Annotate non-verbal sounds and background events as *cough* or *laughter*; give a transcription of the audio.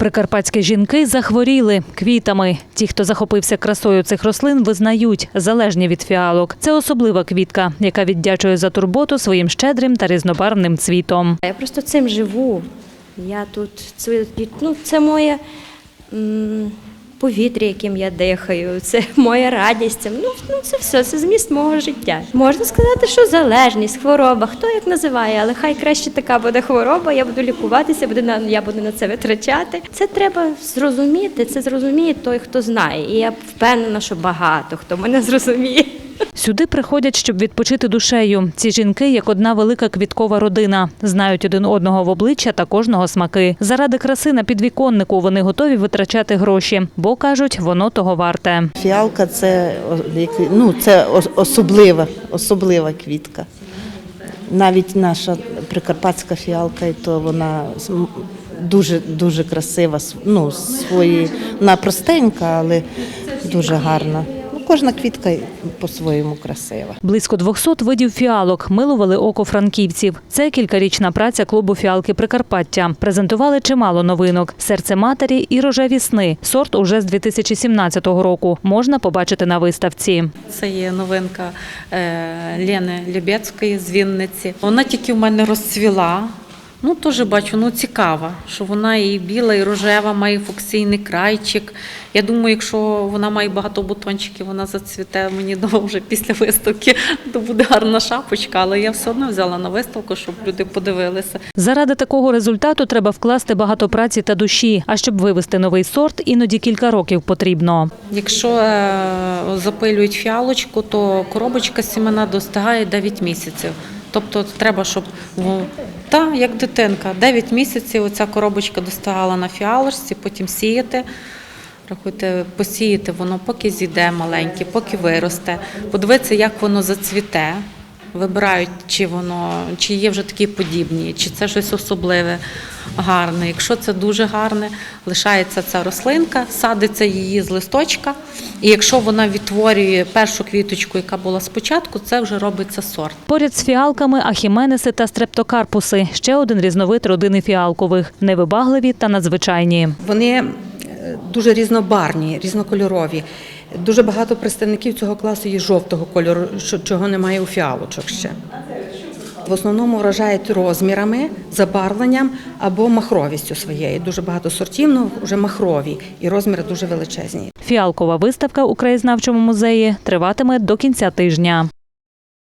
Прикарпатські жінки захворіли квітами. Ті, хто захопився красою цих рослин, визнають залежні від фіалок. Це особлива квітка, яка віддячує за турботу своїм щедрим та різнобарвним цвітом. Я просто цим живу. Я тут ну, це моє повітря, яким я дихаю, це *laughs* моя радість. Ну, ну, це все, це зміст мого життя. Можна сказати, що залежність, хвороба, хто як називає, але хай краще така буде хвороба, я буду лікуватися, буду на, я буду на це витрачати. Це треба зрозуміти, це зрозуміє той, хто знає. І я впевнена, що багато хто мене *laughs* зрозуміє. Сюди приходять, щоб відпочити душею. Ці жінки як одна велика квіткова родина. Знають один одного в обличчя та кожного смаки. Заради краси на підвіконнику вони готові витрачати гроші, бо кажуть, воно того варте. Фіалка це, ну, це ос- особлива, особлива квітка. Навіть наша прикарпатська фіалка, і то вона дуже дуже красива. Ну, свої, вона простенька, але дуже гарна. Кожна квітка по-своєму красива. Близько 200 видів фіалок милували око франківців. Це кількарічна праця клубу фіалки Прикарпаття. Презентували чимало новинок: серце матері і рожеві сни. Сорт уже з 2017 року. Можна побачити на виставці. Це є новинка е, Лени Любецької з Вінниці. Вона тільки в мене розцвіла. Ну, теж бачу, ну цікава, що вона і біла, і рожева, має фуксійний крайчик. Я думаю, якщо вона має багато бутончиків, вона зацвіте мені *laughs* довго вже після виставки, то буде гарна шапочка. Але я все одно взяла на виставку, щоб люди подивилися. Заради такого результату треба вкласти багато праці та душі. А щоб вивести новий сорт, іноді кілька років потрібно. Якщо е, запилюють фіалочку, то коробочка сімена достигає 9 місяців. Тобто треба, щоб та, як дитинка, 9 місяців оця коробочка достигала на фіалочці, потім сіяти. Рахуйте, посіяти воно, поки зійде маленьке, поки виросте, подивитися, як воно зацвіте. Вибирають, чи воно, чи є вже такі подібні, чи це щось особливе, гарне. Якщо це дуже гарне, лишається ця рослинка, садиться її з листочка. І якщо вона відтворює першу квіточку, яка була спочатку, це вже робиться сорт. Поряд з фіалками ахіменеси та стрептокарпуси – ще один різновид родини фіалкових – невибагливі та надзвичайні. Вони дуже різнобарні, різнокольорові. Дуже багато представників цього класу є жовтого кольору, чого немає у фіалочок ще. В основному вражають розмірами, забарвленням або махровістю своєю. Дуже багато сортів, ну вже махрові, і розміри дуже величезні. Фіалкова виставка у краєзнавчому музеї триватиме до кінця тижня.